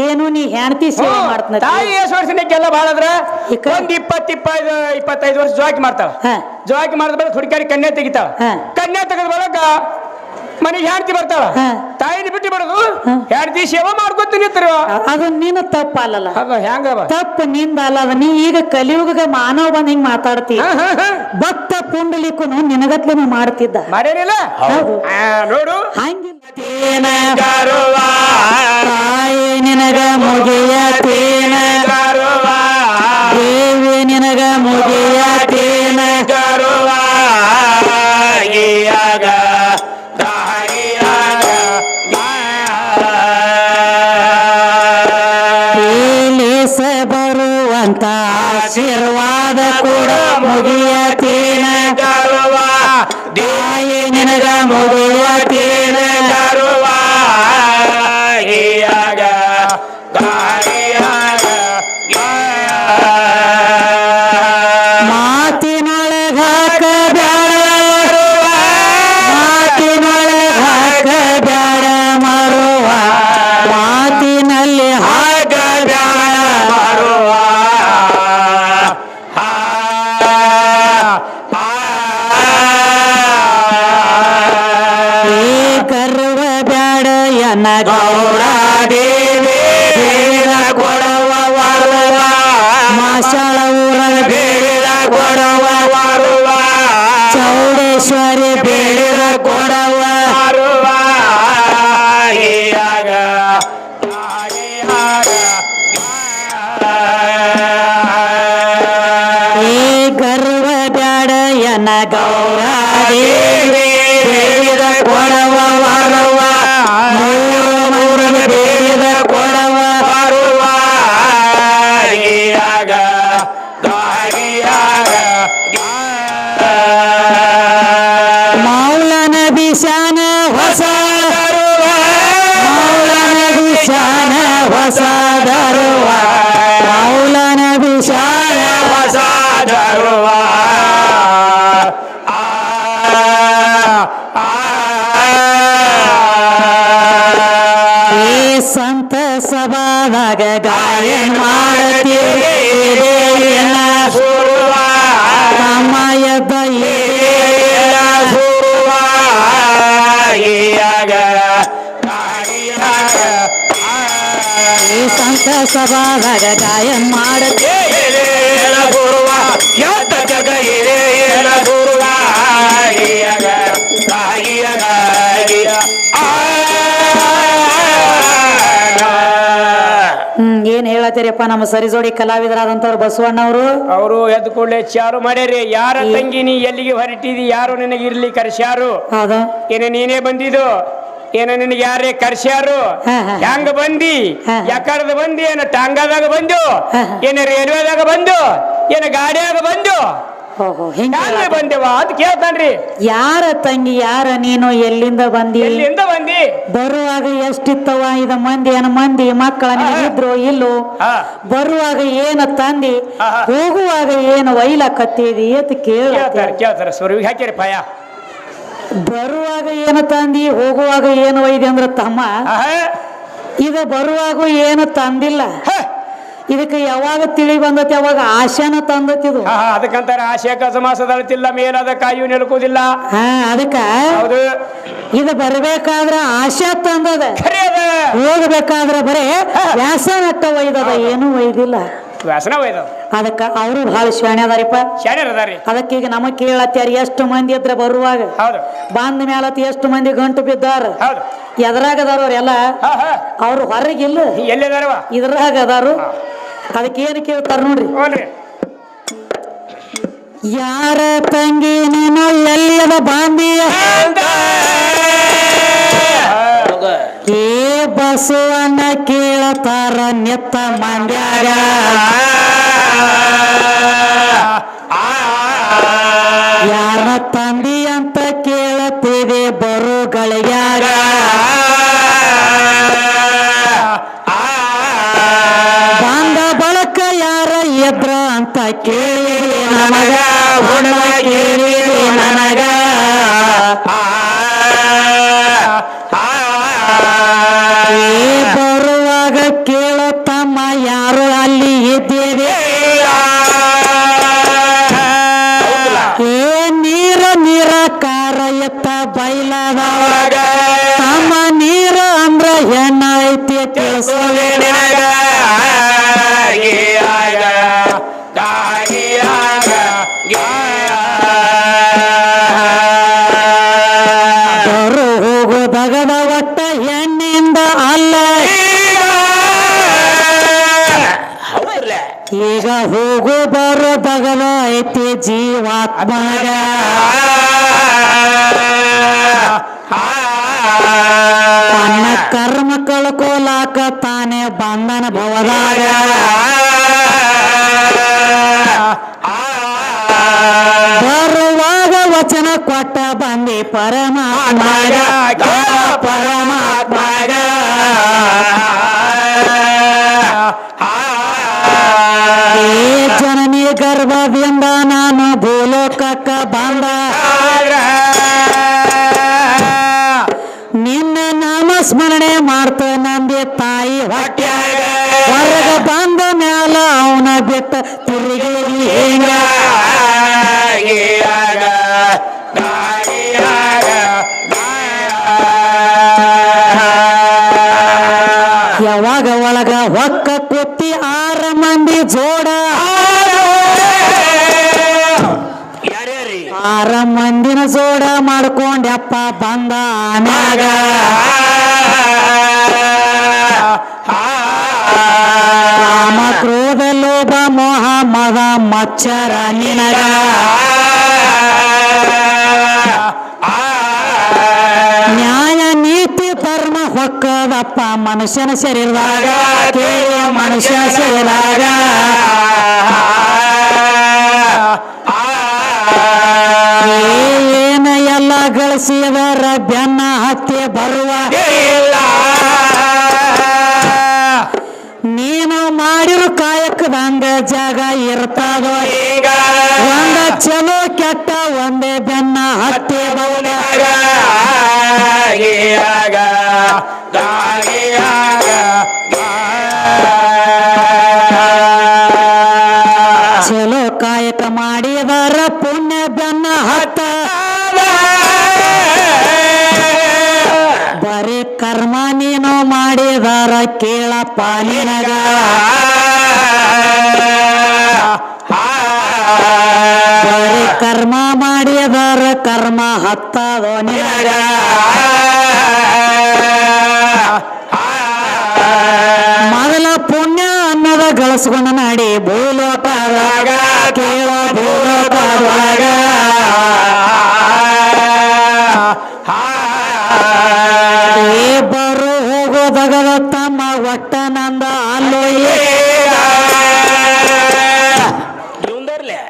ಏನು ನೀ ಹೆಣ್ತಿ ಸೇವೆ ಮಾಡ್ತನ ತಾಯಿ ಎಷ್ಟು ವರ್ಷನಕ್ಕೆಲ್ಲ ಬಾಳದ್ರ ಈಕ? ಒಂದ್ ಇಪ್ಪತ್ ಇಪ್ಪತ್ತು ಇಪ್ಪತ್ತೈದು ವರ್ಷ ಜೋಕಿ ಮಾಡ್ತಾವ ಹಾ ಜೋಕಿ ಮಾಡಿದ ಬಳಿಕ ಹುಡುಕಾರಿ ಕನ್ಯಾ ತೆಗಿತಾವ ಹಾ. ಕನ್ಯಾ ತೆಗೆದ ಬಳಿಕ ಮನೆಗೆ ಹೆಂಡತಿ ಬರ್ತಾಳ ಹಾ. ತಾಯಿನ ಬಿಟ್ಟು ಬಿಡೋದು. ಹೆಂಡತಿ ಸೇವೆ ಮಾಡ್ಕೊತೀನಿ ನಿಂತಿರುವ ಅದು ನಿನ್ನ ತಪ್ಪಲ್ಲಲ್ಲ ಅದ ಹೆಂಗವ ತಪ್ಪು ನಿಂದ ಅಲ್ಲ ಅದ ನೀ ಈಗ ಕಲಿಯುಗ ಮಾನವ ಬಂದ್ ಹಿಂಗ್ ಮಾತಾಡ್ತಿ. ಭಕ್ತ ಪುಂಡಲಿಕ್ಕನು ನಿನಗತ್ಲೆನ ಮಾಡ್ತಿದ್ದ? ಹೌದು. ನೋಡು. ಹಂಗಿಲ್ಲ ತಾಯಿ ನಿನಗ ಮುಗಿಯತೇನ ದೇವಿ ನಿನಗ ಮುಗಿಯತೇನ ತೇಲಿಸ ಬರುವಂತ ಆಶೀರ್ವಾದ ಕೂಡ ಮುಗಿಯತೇನ ಹೇಳತ್ತೀರಪ್ಪ ನಮ್ಮ ಸರಿಜೋಡಿ ಕಲಾವಿದರಾದಂತವ್ರು ಬಸವಣ್ಣವರು. ಅವರು ಎದ್ದು ಕೂಡಲೇ ಚಾರು ಮಾಡ್ಯಾರಿ. ಯಾರ ತಂಗಿ ನೀ ಎಲ್ಲಿಗೆ ಹೊರಟಿದಿ? ಯಾರು ನಿನಗೆ ಇರ್ಲಿ ಕರ್ಸ್ಯಾರು? ಹೌದು. ಏನ ನೀನೇ ಬಂದಿದ್ದು? ಏನ ನಿನಗೆ ಯಾರೇ ಕರ್ಸ್ಯಾರು? ಹ್ಯಾಂಗ ಬಂದಿ. ಯಾಕಡದ ಬಂದಿ? ಏನ ಟಾಂಗಾದಾಗ ಬಂದು. ಏನ ರೇಲ್ವೆದಾಗ ಬಂದು? ಏನ ಗಾಡಿಯಾಗ ಬಂದು? ಹೆಂಗ ಬಂದೆವ ಅಂತ ಕೇಳ್ತಾನ್ರಿ. ಯಾರ ತಂಗಿ ಯಾರ ನೀನು ಎಲ್ಲಿಂದ ಬಂದಿ? ಎಲ್ಲಿಂದ ಬಂದಿ? ಬರುವಾಗ ಎಷ್ಟಿತ್ತವ ಇದ ಮಂದಿ ಏನ ಮಂದಿ? ಮಕ್ಕಳ ಇದ್ರು ಇಲ್ಲೋ. ಬರುವಾಗ ಏನ ತಂದಿ. ಹೋಗುವಾಗ ಏನು ಒಯ್ಲಕತ್ತಿದಿ ಅಂತ ಕೇಳ್ತಾರೆ ಕೇಳ್ತಾರ ಸುರುವಿಗೆ ಹಾಕಿರಿ ಪಾಯ. ಬರುವಾಗ ಏನು ತಂದಿ? ಹೋಗುವಾಗ ಏನು ಒಯ್ದಿ ಅಂದ್ರ ತಮ್ಮ. ಇದು ಬರುವಾಗ ಏನು ತಂದಿಲ್ಲ. ಇದಕ್ಕೆ ಯಾವಾಗ ತಿಳಿ ಬಂದತಿ ಅವಾಗ ಆಶಾನ ತಂದತಿದು ಅದಕ್ಕಂತಾರೆ ಆಶಯ ಕಸಮಾಸದ ಅಳತಿಲ್ಲ ಮೇಲಾದ ಕಾಯು ನಿಲ್ಕುದಿಲ್ಲ. ಹಾ ಅದಕ್ಕ ಹೌದು. ಇದು ಬರ್ಬೇಕಾದ್ರ ಆಶಾ ತಂದದ. ಹೋಗ್ಬೇಕಾದ್ರ ಬರೇ ವ್ಯಾಸ ನಟ್ಟ ಒಯ್ದದ ಏನು ಒಯ್ದಿಲ್ಲ. ವ್ಯಾಸನ ಒಯ್ದ ಅದಕ್ಕ ಅವರು ಬಹಳ ಶಾಣೆ ಅದಾರಿಪ್ಪ. ಅದಕ್ಕೆ ಈಗ ನಮಗ್ ಕೇಳತ್ತಾರ ಎಷ್ಟು ಮಂದಿ ಇದ್ರ ಬರುವಾಗ? ಹೌದು. ಬಂದ ಮೇಲತ್ ಎಷ್ಟು ಮಂದಿ ಗಂಟು ಬಿದ್ದಾರ? ಹೌದು. ಎದ್ರಾಗ ಅದಾರ ಅವ್ರೆಲ್ಲ ಅವ್ರು ಹೊರಗಿಲ್ಲ. ಇದ್ರಾಗ ಅದಾರು ಅದಕ್ಕೆ ಏನು ಕೇಳ್ತಾರ ನೋಡ್ರಿ? ಯಾರ ತಂಗಿ ನೀನು ಎಲ್ಲದ ಬಾಂಬಿಯ ಬಾಂದಿ ಏ ಬಸವನ ಕೇಳತಾರ ನೆತ್ತ ಮಂಡ್ಯಾಗ. ಯಾರ ತಂದಿ ಅಂತ ಅಂತ ಕೇಳಿ ನನಗ ಹುಣ್ಣ ಕೇಳಿ ನನಗ. ಏ ಜೀವಾತ್ಮಗ ತನ್ನ ಕರ್ಮ ಕಳ್ಕೊಲಾಕ ತಾನೇ ಬಂಧನ ಭವದಾಗ. ಬರುವಾಗ ವಚನ ಕೊಟ್ಟ ಬಂದಿ ಪರಮಾತ್ಮಗ. ಪರಮಾತ್ಮಗ ಗರ್ಭದಿಂದ ನಾನು ಭೂಲೋಕಕ್ಕ ಬಂದ ನಿನ್ನ ನಾಮ ಸ್ಮರಣೆ ಮಾಡ್ತ ಜೋಡ ಮಾಡ್ಕೊಂಡ್ಯಪ್ಪ, ಬಂದ ಆಮ್ಯಾಗ. ಕಾಮ ಕ್ರೋಧ ಲೋಭ ಮೋಹ ಮದ ಮಚ್ಚರ ನಿನಗ. ನ್ಯಾಯ, ನೀತಿ, ಧರ್ಮ, ಹೊಕ್ಕದಪ್ಪ, ಮನುಷ್ಯನ ಶರೀರದಾಗ. ಕೇಳುವ ಮನುಷ್ಯನ ಶರೀರದಾಗ. ಏನ ಎಲ್ಲ ಗಳಿಸಿದರ ಬೆನ್ನ ಹತ್ಯೆ ಬರುವ? ನೀನು ಮಾಡಿರೋ ಕಾಯಕದಂಗ ಜಾಗ ಇರ್ತದ ಒಂದ ಚಲೋ ಹತ್ತ ಬರೀ ಕರ್ಮ ನೀನು ಮಾಡಿದಾರ ಕೇಳಪ್ಪ ಪಾಲಿನಗ ಬರೀ ಕರ್ಮ ಮಾಡಿದಾರ ಕರ್ಮ ಹತ್ತದೋ ನಿನಗ. ಮೊದಲ ಪುಣ್ಯ ಅನ್ನದ ಗಳಿಸ್ಕೊಂಡ ನಾಡಿ ಭೂಲೋಕದಾಗ ಕೇಳ ತಮ್ಮ ಒಟ್ಟ ನಂದ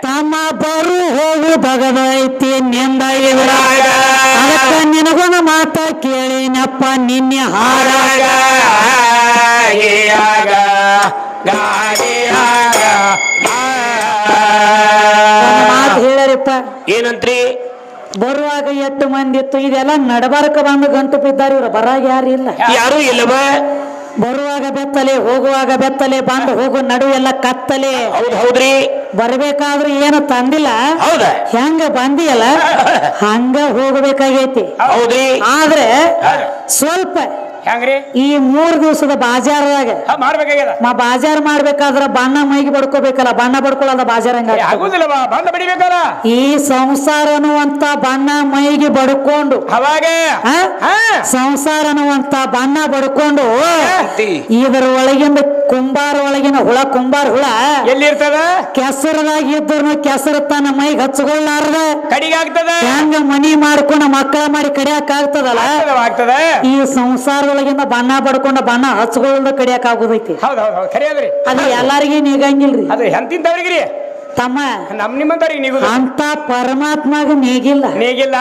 ತಮ್ಮ ಬರು ಹೋಗು ಐತಿ ನಿಂದ ಅದಕ್ಕ ನಿನಗೊಂದು ಮಾತ ಕೇಳಿನಪ್ಪ ನಿನ್ನೆ ಹಾರಾಗ ಮಾತು ಹೇಳರಿಪ್ಪ. ಏನಂತ್ರಿ? ಬರುವಾಗ ಎಟ್ಟು ಮಂದಿ ಇತ್ತು ಇದೆಲ್ಲ ನಡಬಾರಕ ಬಂದು ಗಂಟು ಬಿದ್ದಾರೆ ಇವ್ರ ಬರಾಗ ಯಾರು ಇಲ್ಲ. ಯಾರು ಇಲ್ಲವ ಬರುವಾಗ ಬೆತ್ತಲೆ ಹೋಗುವಾಗ ಬೆತ್ತಲೆ ಬಂದು ಹೋಗು ನಡುವೆಲ್ಲ ಎಲ್ಲ ಕತ್ತಲೆ. ಹೌದ್ ಹೌದ್ರಿ. ಬರ್ಬೇಕಾದ್ರೂ ಏನು ತಂದಿಲ್ಲ. ಹೌದ? ಹೆಂಗ ಬಂದಿಯಲ್ಲ? ಹಂಗ ಹೋಗಬೇಕಾಗೈತಿ. ಹೌದ್ರಿ. ಆದ್ರೆ ಸ್ವಲ್ಪ ಹೆಂಗ್ರಿ? ಈ ಮೂರ್ ದಿವಸದ ಬಾಜಾರದಾಗ ಮಾಡ್ಬೇಕಾಗ್ಯದ. ಮಾ ಬಾಜಾರ್ ಮಾಡ್ಬೇಕಾದ್ರ ಬಣ್ಣ ಮೈಗೆ ಬಡ್ಕೋಬೇಕಲ್ಲ ಬಣ್ಣ ಬಡ್ಕೊಳ್ಳಲ್ಲ ಬಾಜಾರ್ ಹಂಗ? ಆಗುದಿಲ್ಲವ ಬಂದ ಬಡಿಬೇಕಲ್ಲ. ಈ ಸಂಸಾರ ಅನ್ನುವಂತ ಬಣ್ಣ ಮೈಗೆ ಬಡ್ಕೊಂಡು ಅವಾಗ? ಸಂಸಾರ ಅನ್ನುವಂತ ಬಣ್ಣ ಬಡ್ಕೊಂಡು. ಇದರ ಒಳಗಿಂದ ಕುಂಬಾರ ಒಳಗಿನ ಹುಳ ಕುಂಬಾರ ಹುಳ ಎಲ್ಲಿರ್ತದ? ಕೆಸರದಾಗ ಇದ್ರು ಕೆಸರು ತನ್ನ ಮೈಗೆ ಹಚ್ಕೊಳ್ಳಾರ್ದ ಕಡಿಗೆ ಆಗ್ತದ ಹೆಂಗ ಮನಿ ಮಾಡ್ಕೊಂಡು ಮಕ್ಕಳ ಮಾಡಿ ಕಡಿಯಾಕ ಆಗ್ತದಲ್ಲ? ಈ ಆಗ್ತದ ಸಂಸಾರದೊಳಗಿಂದ ಬಣ್ಣ ಬಡ್ಕೊಂಡ ಬಣ್ಣ ಹಚ್ಕೊಳ್ಳದ ಕಡಿಯಾಕ ಆಗೋದೈತಿ. ಹೌದ್ ಹೌದ್ ಹೌದು. ಖರೆ ಅದ್ರಿ ಅದು ಎಲ್ಲಾರಿಗೂ ನೀಗಂಗಿಲ್ರಿ? ಅದು ಎಂತಿಂತವ್ರಿಗ್ರಿ ತಮ್ಮ ನಮ್ ನಿಮ್ಮಂತವ್ರಿಗೆ ನೀವು ಅಂತ ಪರಮಾತ್ಮಗ ನೀಗಿಲ್ಲ. ನೀಗಿಲ್ಲ?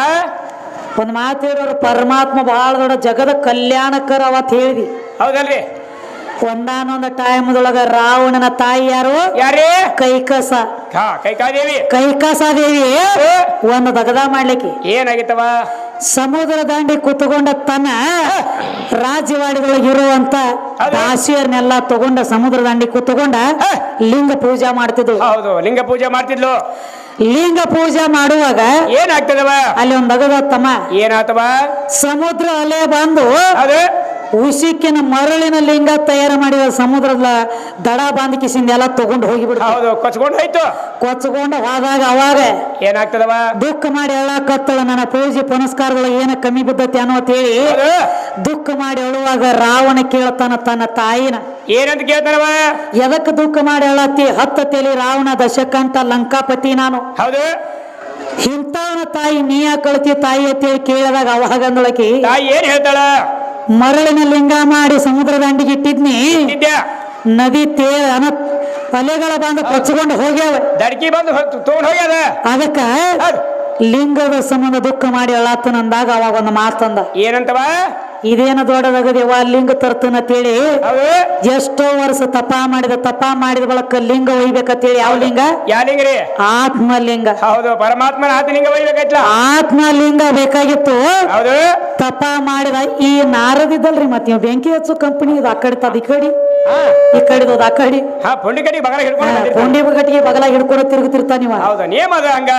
ಒಂದ್ ಮಾತು ಹೇಳೋರು ಪರಮಾತ್ಮ ಬಹಳ ದೊಡ್ಡ ಜಗದ ಕಲ್ಯಾಣಕರ ಅವತ್ ಹೇಳಿದಿ. ಹೌದಲ್ರಿ. ಒಂದಾನೊಂದ ಟೈಮ್ದೊಳಗ ರಾವಣನ ತಾಯಿ ಯಾರು? ಯಾರೇ? ಕೈಕಸ. ಹಾ ಕೈಕಾದೇವಿ. ಕೈಕಸ ದೇವಿ. ಒಂದು ದಗದ ಮಾಡ್ಲಿಕ್ಕೆ. ಏನಾಗಿತ್ತವ? ಸಮುದ್ರ ದಾಂಡಿ ಕೂತ್ಕೊಂಡ ತನ್ನ ರಾಜ್ಯವಾಡಿದೊಳಗೆ ಇರುವಂತ. ದಾಸಿಯರ್ನೆಲ್ಲ ತಗೊಂಡ ಸಮುದ್ರ ದಾಂಡಿ ಕೂತ್ಕೊಂಡ ಲಿಂಗ ಪೂಜಾ ಮಾಡ್ತಿದ್ವು ಹೌದು ಲಿಂಗ ಪೂಜೆ ಮಾಡ್ತಿದ್ಲು. ಲಿಂಗ ಪೂಜಾ ಮಾಡುವಾಗ ಏನಾಗ್ತದವ? ಅಲ್ಲಿ ಒಂದು ಅಗದ ತಮ್ಮ. ಏನಾತವ? ಸಮುದ್ರ ಅಲೆ ಬಂದು ಅದು. ಉಸಿಕಿನ ಮರಳಿನ ಲಿಂಗ ತಯಾರು ಮಾಡಿದ ಸಮುದ್ರದ ದಡ ಬಾಂಧ ನೆಲ ಎಲ್ಲ ತಗೊಂಡು ಹೋಗಿಬಿಡ್ತ. ಹೌದು ಕೊಚ್ಕೊಂಡು ಹೋಯ್ತು. ಕೊಚ್ಕೊಂಡು ಹೋದಾಗ ಅವಾಗ ಏನಾಗ್ತದವ? ದುಃಖ ಮಾಡಿ ಹೇಳಕತ್ತಳ ನನ್ನ ಪೂಜೆ ಪುನಸ್ಕಾರಗಳು ಏನ ಕಮ್ಮಿ ಬಿದ್ದತಿ ಅನ್ನೋ ಹೇಳಿ ದುಃಖ ಮಾಡಿ ಅಳುವಾಗ ರಾವಣ ಕೇಳ್ತಾನ ತನ್ನ ತಾಯಿನ. ಏನಂತ ಕೇಳ್ತಾನವ? ಎದಕ್ಕೆ ದುಃಖ ಮಾಡಿ ಹೇಳತ್ತಿ ಹತ್ತ ತೇಲಿ ರಾವಣ ದಶಕಂತ ಲಂಕಾಪತಿ ನಾನು. ಹೌದು. ಇಂಥವನ ತಾಯಿ ನೀ ಕಳ್ತಿ ತಾಯಿ ಅಂತೇಳಿ ಕೇಳಿದಾಗ ಅವಾಗ ಅಂದಳಕಿ ತಾಯಿ ಏನ್ ಹೇಳ್ತಾಳ? ಮರಳಿನ ಲಿಂಗ ಮಾಡಿ ಸಮುದ್ರ ದಂಡಿಗೆ ಇಟ್ಟಿದ್ನಿ. ನದಿ ತೇ ಅನ ಅಲೆಗಳ ಬಂದು ಕೊಚ್ಚಿಕೊಂಡು ಹೋಗ್ಯಾವ. ದಡ್ಕಿ ಬಂದು ತಗೊಂಡ್ ಹೋಗ್ಯದ? ಅದಕ್ಕ ಲಿಂಗದ ಸಂಬಂಧ ದುಃಖ ಮಾಡಿ ಹೇಳತ್ತನಂದಾಗ ಅವಾಗ ಒಂದು ಮಾತಂದ ಏನಂತವ? ಇದೇನ ದೊಡ್ಡದಾಗದೇವ ಲಿಂಗ ತರ್ತನ ಅಂತೇಳಿ ಎಷ್ಟೋ ವರ್ಷ ತಪಾ ಮಾಡಿದ ತಪಾ ಮಾಡಿದ ಬಳಕ ಲಿಂಗ ಒಯ್ಬೇಕಂತೇಳಿ ಯಾವ ಲಿಂಗ? ಯಾ ಲಿಂಗ ರೀ? ಆತ್ಮಲಿಂಗ. ಹೌದು ಪರಮಾತ್ಮನ ಆತ ಲಿಂಗ ಒಯ್ಬೇಕೈತ್ಲ ಆತ್ಮಲಿಂಗ ಬೇಕಾಗಿತ್ತು. ಹೌದು. ತಪಾ ಮಾಡಿದ ಈ ನಾರದಿದ್ದಲ್ರಿ ಮತ್ತೆ ನೀವು ಬೆಂಕಿ ಹಚ್ಚು ಕಂಪನಿ ಇದು ಆ ಕಡೆ ತದ ಈ ಕಡೆ. ಈ ಕಡೆದು ಆ ಕಡೆ. ಹಾ ಪುಂಡಿ ಕಡಿ ಬಗಲ ಹಿಡ್ಕೊಂಡು. ಪುಂಡಿ ಬಗಟಿಗೆ ಬಗಲ ಹಿಡ್ಕೊಂಡು ತಿರುಗುತ್ತಿರ್ತಾನ ಇವ ಹೌದು ನೇಮ ಅದ ಹಂಗ.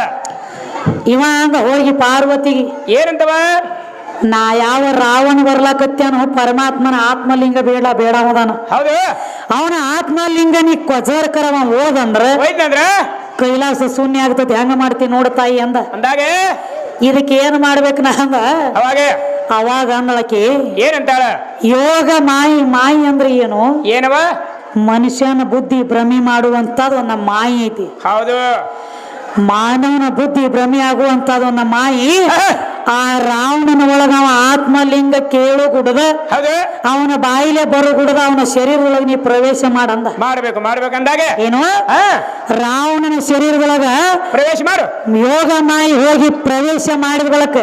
ಇವ ಹಂಗ ಹೋಗಿ ಪಾರ್ವತಿಗೆ ಏನಂತವ? ನಾ ಯಾವ ರಾವಣ ಬರ್ಲಾಕತ್ಯಾನು ಪರಮಾತ್ಮನ ಆತ್ಮಲಿಂಗ ಬೇಡ ಬೇಡ ಹೋದಾನ. ಹೌದು. ಅವನ ಆತ್ಮಲಿಂಗ ನೀ ಕೊಜರ್ಕರವ ಹೋದಂದ್ರ ಹೋಯ್ತಂದ್ರ? ಕೈಲಾಸ ಶೂನ್ಯ ಆಗ್ತದೆ. ಹೆಂಗ ಮಾಡ್ತೀನಿ ನೋಡ ತಾಯಿ ಅಂದ. ಅಂದಾಗ? ಇದಕ್ಕೆ ಏನ್ ಮಾಡ್ಬೇಕು ನಾ ಅಂದ? ಅವಾಗ? ಅವಾಗ ಅಂದಳಕಿ ಏನಂತಾಳ? ಯೋಗ ಮಾಯಿ ಮಾಯಿ ಅಂದ್ರೆ ಏನು? ಏನವ? ಮನುಷ್ಯನ ಬುದ್ಧಿ ಭ್ರಮೆ ಮಾಡುವಂತದ್ ಒಂದು ಮಾಯಿ ಐತಿ. ಹೌದು. ಮಾನವನ ಬುದ್ಧಿ ಭ್ರಮೆ ಆಗುವಂತದ್ ಒಂದು ಮಾಯಿ. ಆ ರಾವಣನ ಒಳಗ ಅವ ಆತ್ಮಲಿಂಗ ಕೇಳು ಗುಡದ ಅವನ ಬಾಯಿಲೆ ಬರೋ ಗುಡದ ಅವನ ಶರೀರದೊಳಗೆ ನೀ ಪ್ರವೇಶ ಮಾಡಂದ. ಮಾಡ್ಬೇಕು ಮಾಡ್ಬೇಕಂದಾಗ. ಏನು? ರಾವಣನ ಶರೀರದೊಳಗ ಪ್ರವೇಶ ಮಾಡು. ಯೋಗ ಮಾಯಿ ಹೋಗಿ ಪ್ರವೇಶ ಮಾಡಿದ ಬಳಕ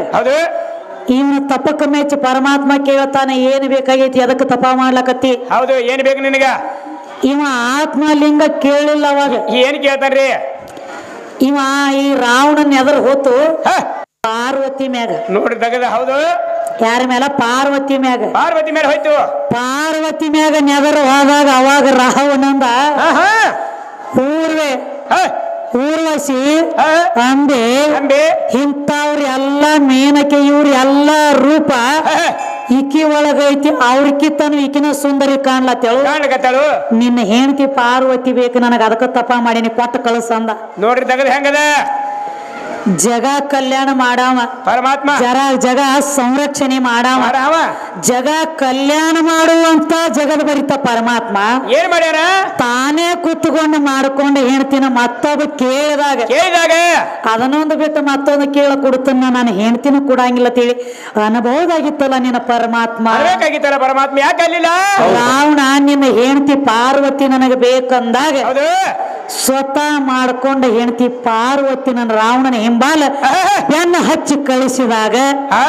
ಇವನು ತಪಕ ಮೆಚ್ಚಿ ಪರಮಾತ್ಮ ಕೇಳ್ತಾನೆ ಏನು ಬೇಕಾಗೈತಿ ಅದಕ್ಕೆ ತಪ ಮಾಡ್ಲಕತ್ತಿ. ಹೌದು ಏನ್ ಬೇಕು ನಿನಗ? ಇವ ಆತ್ಮಲಿಂಗ ಕೇಳಿಲ್ಲ ಅವಾಗ. ಏನ್ ಕೇಳ್ತಾನ್ರಿ ಇವ ಈ ರಾವಣನ ಎದುರು ಹೊತ್ತು ಹ. ಪಾರ್ವತಿ ಮ್ಯಾಗ. ನೋಡಿ ತಗದ ಹೌದು. ಯಾರ ಮೇಲ ಪಾರ್ವತಿ ಮ್ಯಾಗ. ಪಾರ್ವತಿ ಮೇಲೆ ಹೋಯ್ತು. ಪಾರ್ವತಿ ಮ್ಯಾಗ ನೆದರು ಹೋದಾಗ ಅವಾಗ ರಾವಣಂದ ಹಾ ಹಾ. ಊರ್ವೆ. ಹ, ಊರ್ವಶಿ ಹ, ಅಂಬೆ ಅಂಬೆ. ಇಂಥವ್ರ ಎಲ್ಲ ಮೇನಕೆ ಇವ್ರ ಎಲ್ಲ ರೂಪ ಹ, ಇಕ್ಕಿ ಒಳಗೈತಿ ಅವ್ರಕ್ಕಿತ್ತನು ಇಕಿನ ಸುಂದರಿ ಕಾಣ್ಲತ್ತೇಳು. ಕಾಣ್ಲಿಕತ್ತಾಳು ನಿನ್ನ ಹೆಂಡತಿ ಪಾರ್ವತಿ ಬೇಕು ನನಗ ಅದಕ್ಕ ತಪ್ಪ ಮಾಡೀನಿ ಕೊಟ್ಟ ಕಳಿಸಂದ ನೋಡ್ರಿ ತಗದ ಹೆಂಗದ? ಜಗ ಕಲ್ಯಾಣ ಮಾಡಾವ. ಪರಮಾತ್ಮ. ಜರ ಜಗ ಸಂರಕ್ಷಣೆ ಮಾಡಾವ. ಜಗ ಕಲ್ಯಾಣ ಮಾಡುವಂತ ಜಗದ ಬರಿತ ಪರಮಾತ್ಮ. ಏನ್ ಮಾಡ್ಯಾರ? ತಾನೇ ಕೂತ್ಕೊಂಡು ಮಾಡ್ಕೊಂಡು ಹೆಣ್ತಿನ ಮತ್ತೊಬ್ಬ ಕೇಳಿದಾಗ. ಕೇಳಿದಾಗ? ಅದನ್ನೊಂದು ಬಿಟ್ಟು ಮತ್ತೊಂದು ಕೇಳ ಕೊಡ್ತನ್ನ ನಾನು ಹೆಣ್ತಿನ ಕೊಡಂಗಿಲ್ಲ ತಿಳಿ ಅನುಭವದಾಗಿತ್ತಲ್ಲ ನಿನ್ನ ಪರಮಾತ್ಮ. ಪರಮಾತ್ಮ ಯಾಕೆ ಅಲ್ಲಿಲ್ಲ? ರಾವಣ ನಿನ್ನ ಹೆಂಡತಿ ಪಾರ್ವತಿ ನನಗೆ ಬೇಕಂದಾಗ ಸ್ವತಃ ಮಾಡ್ಕೊಂಡು ಹೆಂಡತಿ ಪಾರ್ವತಿ ನನ್ನ ರಾವಣನ ಹಿಂಬಾಲ ಬೆನ್ನ ಹಚ್ಚಿ ಕಳಿಸಿದಾಗ ಹಾ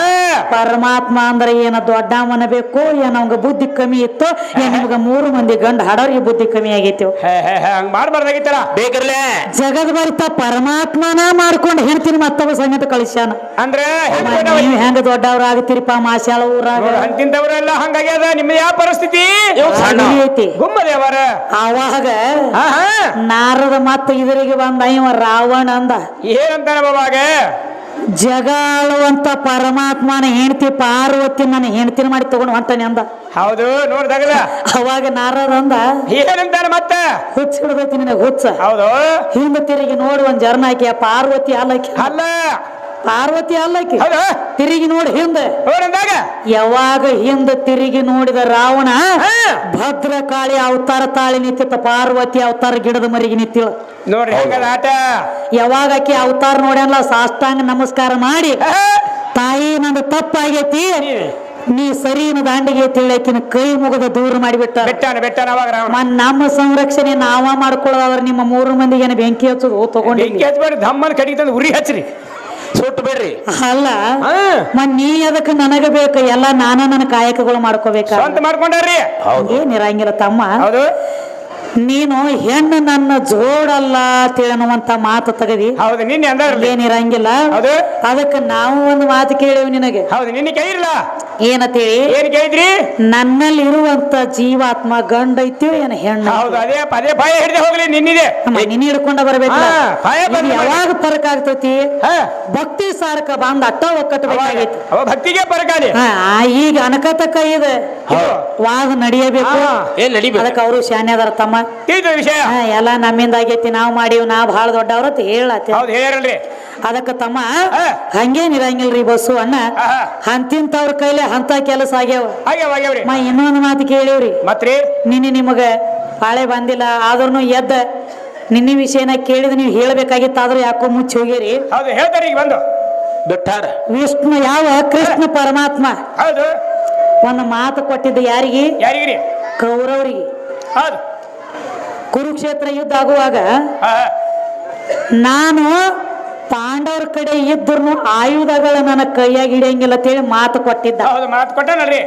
ಪರಮಾತ್ಮ ಅಂದ್ರೆ ಏನ ದೊಡ್ಡವನ ಬೇಕು ಏನ ಬುದ್ಧಿ ಕಮ್ಮಿ ಇತ್ತು ಏನ್ ನಿಮ್ಗ ಮೂರು ಮಂದಿ ಗಂಡ ಹಾಡೋರಿಗೆ ಬುದ್ಧಿ ಕಮ್ಮಿ ಆಗೈತಿ ಮಾಡಬಾರ್ದಾಗಿತ್ತಲ್ಲ ಹೇ, ಹೇ, ಹಂಗ್ ಮಾಡ್ಬಾರ್ದಾಗಿತ್ತಲ್ಲ ಬೇಕರ್ಲೆ. ಜಗದ್ ಬರ್ತ ಪರಮಾತ್ಮನ ಮಾಡ್ಕೊಂಡು ಹೇಳ್ತೀನಿ ಮತ್ತೊಬ್ಬ ಸಂಗೀತ ಕಳಿಸ್ಯಾನ. ಅಂದ್ರೆ ನೀವು ಹೆಂಗ ದೊಡ್ಡವ್ರ ಆಗತಿರಿಪ್ಪ ಮಾಶಾಳ ಊರಾಗ? ಅಂತಿಂತವ್ರೆಲ್ಲ ಹಂಗಾಗ್ಯದ. ನಿಮ್ಮ ಯಾವ ಪರಿಸ್ಥಿತಿ? ಐತಿ. ಗುಮ್ಮದೇವರ ಹಾ ನಾರದ ಮತ್ತ ಇದರಿಗೆ ಬಂದ ಇವ ರಾವಣ ಅಂದ. ಏನಂತಾನ ಬಾಬಾಗ ಜಗಳುವಂತ ಪರಮಾತ್ಮನ ಹೆಂಡತಿ ಪಾರ್ವತಿ ನನ್ನ ಹೆಂಡತಿ ಮಾಡಿ ತಗೊಂಡು ಹೊಂಟಾನೆ ಅಂದ. ಹೌದು ನೋಡ್ದಾಗದ ಅವಾಗ ನಾರದ ಅಂದ ಮತ್ತೆ? ಹುಚ್ಚಿಡ್ಬೇಕು ಹುಚ್ಚ ಹಿಡ್ದೈತಿ ನಿನಗೆ ಹುಚ್ಚ. ಹೌದು. ಹಿಂದ ತಿರುಗಿ ನೋಡಿ ಒಂದ್ ಜರ್ನ ಹಾಕಿ ಪಾರ್ವತಿ ಅಲ್ಲಕ್ಕೆ ಅಲ್ಲ. ಪಾರ್ವತಿ ಅಲ್ಲಕಿ. ಹೌದು? ತಿರುಗಿ ನೋಡಿ ಹಿಂದೆ. ನೋಡಂದಾಗ ಯಾವಾಗ ಹಿಂದೆ ತಿರುಗಿ ನೋಡಿದ ರಾವಣ ಭದ್ರ ಭದ್ರಕಾಳಿ ಅವತಾರ ತಾಳಿ ನಿಂತಿತ್ತ ಪಾರ್ವತಿ ಅವತಾರ ಗಿಡದ ಮರಿಗೆ ನಿಂತಿಳ ನೋಡ್ರಿ ಹೆಂಗದ ಆಟ? ಯಾವಾಗ ಆಕಿ ಅವತಾರ ನೋಡ್ಯಾನಲ್ಲ ಸಾಷ್ಟಾಂಗ ನಮಸ್ಕಾರ ಮಾಡಿ ತಾಯಿ ನಂದು ತಪ್ಪಾಗೈತಿ ನೀ ಸರಿನ ದಾಂಡಿಗೆ ತಿಳಿಯಕಿನ ಕೈ ಮುಗದ ದೂರ ಮಾಡಿಬಿಟ್ಟ. ಬೆಟ್ಟಾನ ಬೆಟ್ಟಾನ ಅವಾಗ ನಮ್ಮ ಸಂರಕ್ಷಣೆ ನಾವ ಮಾಡ್ಕೊಳ್ಳೋದ್ರ ನಿಮ್ಮ ಮೂರು ಮಂದಿಗೆ ಬೆಂಕಿ ಹಚ್ಚೋದು ತಗೊಂಡು ಬೆಂಕಿ ಹಚ್ಬೇಡಿ ಧಮ್ಮನ ಕಡಿಗೆ ತಂದು ಉರಿ ಹಚ್ಚ್ರಿ ಬಿಡ್ರಿ. ಅಲ್ಲ ನೀ ಅದಕ್ಕೆ ನನಗ ಬೇಕು ಎಲ್ಲ ನಾನ ನನ್ನ ಕಾಯಕಗಳು ಮಾಡ್ಕೋಬೇಕ. ಸ್ವಂತ ಮಾಡ್ಕೊಂಡಾರ್ರಿ. ಏನಿರಂಗಿಲ್ಲ ತಮ್ಮ. ಹೌದು. ನೀನು ಹೆಣ್ಣು ನನ್ನ ಜೋಡಲ್ಲ ತಿಳುವಂತ ಮಾತು ತಗದಿ. ಹೌದು ನಿನ್ನೆ ಏನಿರಂಗಿಲ್ಲ ಹೌದು. ಅದಕ್ಕೆ ನಾವು ಒಂದು ಮಾತು ಕೇಳೇವಿ ನಿನಗೆ. ಹೌದು ನಿನ್ನೆ ಕೇಳಿಲ್ಲ ಏನಂತೇಳಿ? ಏನ್ ಕೇಳಿದ್ರಿ? ನನ್ನಲ್ಲಿ ಇರುವಂತ ಜೀವಾತ್ಮ ಗಂಡ ಐತಿ ಏನ ಹೆಣ್ಣು ಹೌದು ಅದೇ ಪದೇ ಭಯ ಹಿಡಿದು ಹೋಗ್ಲಿ ನಿನ್ನಿದೆ. ನಿನ್ನ ನೀನ್ ಹಿಡ್ಕೊಂಡ ಬರ್ಬೇಕು. ಯಾವಾಗ ಪರಕ ಆಗ್ತೈತಿ? ಹಾ. ಭಕ್ತಿ ಸಾರಕ ಬಂದ ಅಟ್ಟ ಒಕ್ಕಟ್ಟಬೇಕಾಗೈತಿ ಭಕ್ತಿಗೆ ಪರಕಾರಿ ಹಾ ಈಗ ಅನಕತಕ ಇದೆ. ವಾದ ನಡಿಯಬೇಕು. ಅದಕ್ಕೆ ಅವರು ಶಾನ್ಯದಾರ ಅದಾರ ತಮ್ಮ. ತಿಳಿದ ವಿಷಯ? ಹಾ, ಎಲ್ಲ ನಮ್ಮಿಂದ ಆಗೈತಿ ನಾವು ಮಾಡಿವ್ ನಾವ್ ಬಹಳ ದೊಡ್ಡವ್ರ ಅಂತ ಹೇಳತ್ತೆ. ಅದಕ್ಕೆ ತಮ್ಮ ಹಾ. ಹಂಗೇನ್ ಇರಂಗಿಲ್ರಿ ಬಸ್ಸು ಅಣ್ಣ? ಹಂತಿಂತವ್ರ ಅಂತಿಂತವ್ರ ಕೈಲಿ ಹಂತ ಕೆಲಸ ಆಗ್ಯಾವ. ಮಾ ಇನ್ನೊಂದು ಮಾತು ಕೇಳಿವ್ರಿ. ಮತ್ರಿ? ನಿನ್ನೆ ನಿಮಗ ಪಾಳೆ ಬಂದಿಲ್ಲ ಆದ್ರೂ ಎದ್ದ. ನಿನ್ನೆ ವಿಷಯನ ಕೇಳಿದ ನೀವು ಹೇಳ್ಬೇಕಾಗಿತ್ತಾದ್ರೂ ಯಾಕೋ ಮುಚ್ಚಿ ಹೋಗಿರಿ ಹೌದು ಹೇಳ್ತಾರೆ ಈಗ ಬಂದು. ಬಿಟ್ಟಾರ. ವಿಷ್ಣು ಯಾವ ಕೃಷ್ಣ ಪರಮಾತ್ಮ? ಹೌದು. ಒಂದು ಮಾತು ಕೊಟ್ಟಿದ್ದು ಯಾರಿಗೆ? ಯಾರಿಗ್ರಿ? ಕೌರವರಿಗೆ. ಹೌದು. ಕುರುಕ್ಷೇತ್ರ ಯುದ್ಧ ಆಗುವಾಗ. ನಾನು ಪಾಂಡವ್ರ ಕಡೆ ಇದ್ರು ಆಯುಧಗಳ ನನ್ನ ಕೈಯಾಗಿ ಹಿಡಿಯಂಗಿಲ್ಲ ಅಂತೇಳಿ ಮಾತು ಕೊಟ್ಟಿದ್ದ. ಹೌದು ಮಾತು ಕೊಟ್ಟನಲ್ರಿ.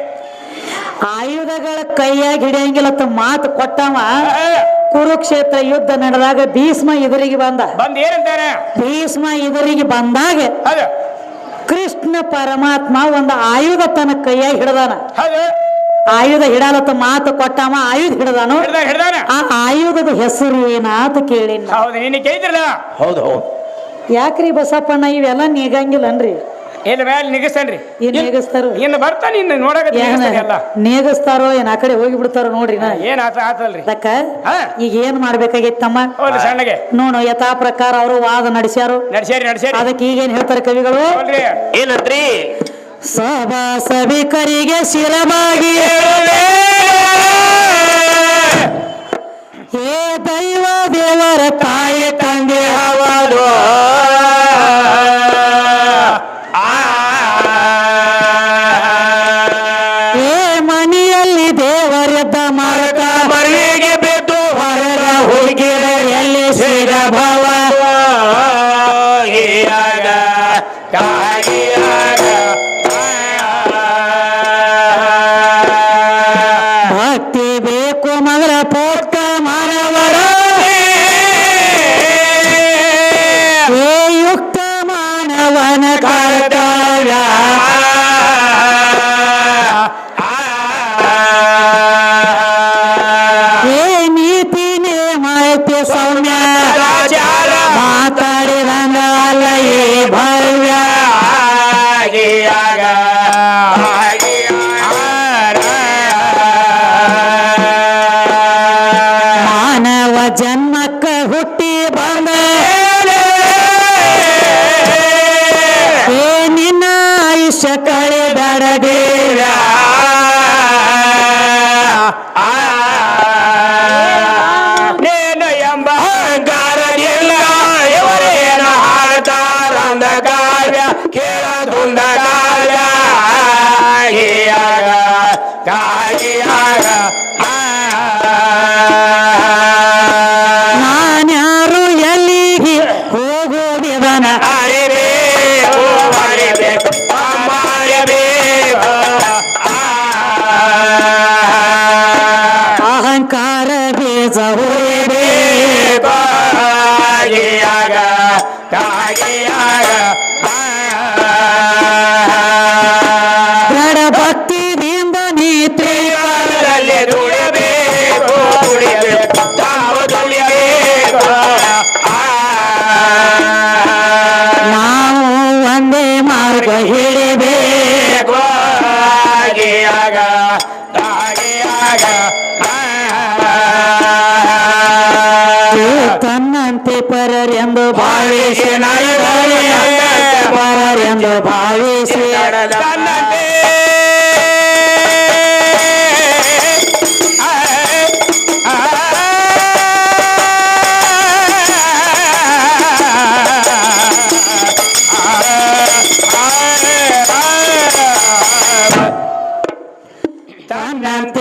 ಆಯುಧಗಳ ಕೈಯಾಗಿ ಹಿಡಿಯಂಗಿಲ್ಲ ಅಂತ ಮಾತು ಕೊಟ್ಟವ. ಕುರುಕ್ಷೇತ್ರ ಯುದ್ಧ ನಡೆದಾಗ ಭೀಷ್ಮ ಇದರಿಗೆ ಬಂದ. ಭೀಷ್ಮ ಇದರಿಗೆ ಬಂದಾಗ ಕೃಷ್ಣ ಪರಮಾತ್ಮ ಒಂದು ಆಯುಧ ತನ್ನ ಕೈಯಾಗಿ ಹಿಡ್ದಾನ. ಆಯುಧ ಹಿಡಲತ್ತ ಮಾತು ಕೊಟ್ಟವ ಆಯುಧ ಹಿಡ್ದಾನೋ. ಆ ಆಯುಧದ ಹೆಸರು ಏನಾತ ಕೇಳಿನ. ಹೌದು ನಿನ್ನೆ ಕೇಳಿದ್ರಲ್ಲ? ಹೌದು ಹೌದು. ಯಾಕ್ರಿ ಬಸಪ್ಪಣ್ಣ ಇವೆಲ್ಲ ನೀಗಂಗಿಲ್ಲನ್ರಿ? ಅನ್ರಿ ಮೇಲೆ ನಿಗಿಸ್ತೇನ್ರಿ? ಏನ್ ನೇಗಿಸ್ತಾರೋ? ಇನ್ನು ಬರ್ತಾನ ಇನ್ನು ನೋಡಕ ಏನ್ ಎಲ್ಲ. ನೇಗಿಸ್ತಾರೋ ಏನ್ ಆ ಕಡೆ ಹೋಗಿ ಬಿಡ್ತಾರೋ ನೋಡ್ರಿ ನಾ. ಏನ್ ಆತ ಆತಲ್ರಿ. ಅದಕ್ಕ ಹಾ. ಈಗ ಏನ್ ಮಾಡ್ಬೇಕಾಗಿತ್ತಮ್ಮ? ಹೌದು ಸಣ್ಣಗೆ. ನೋಡು ಯಥಾ ಪ್ರಕಾರ ಅವರು ವಾದ ನಡೆಸ್ಯಾರು. ನಡ್ಸೇರಿ ನಡ್ಸೇರಿ ಅದಕ್ಕೆ ಈಗೇನ್ ಹೇಳ್ತಾರೆ ಕವಿಗಳು? ಹೌದ್ರಿ. ಏನಂತ್ರಿ ಸಭಾ ಸಭಿಕರಿಗೆ ಶಿರವಾಗಿ ಹೇ ದೈವ ದೇವರ ತಾಯಿ ತಂದೆ. ಹೌದು ಮಾನವ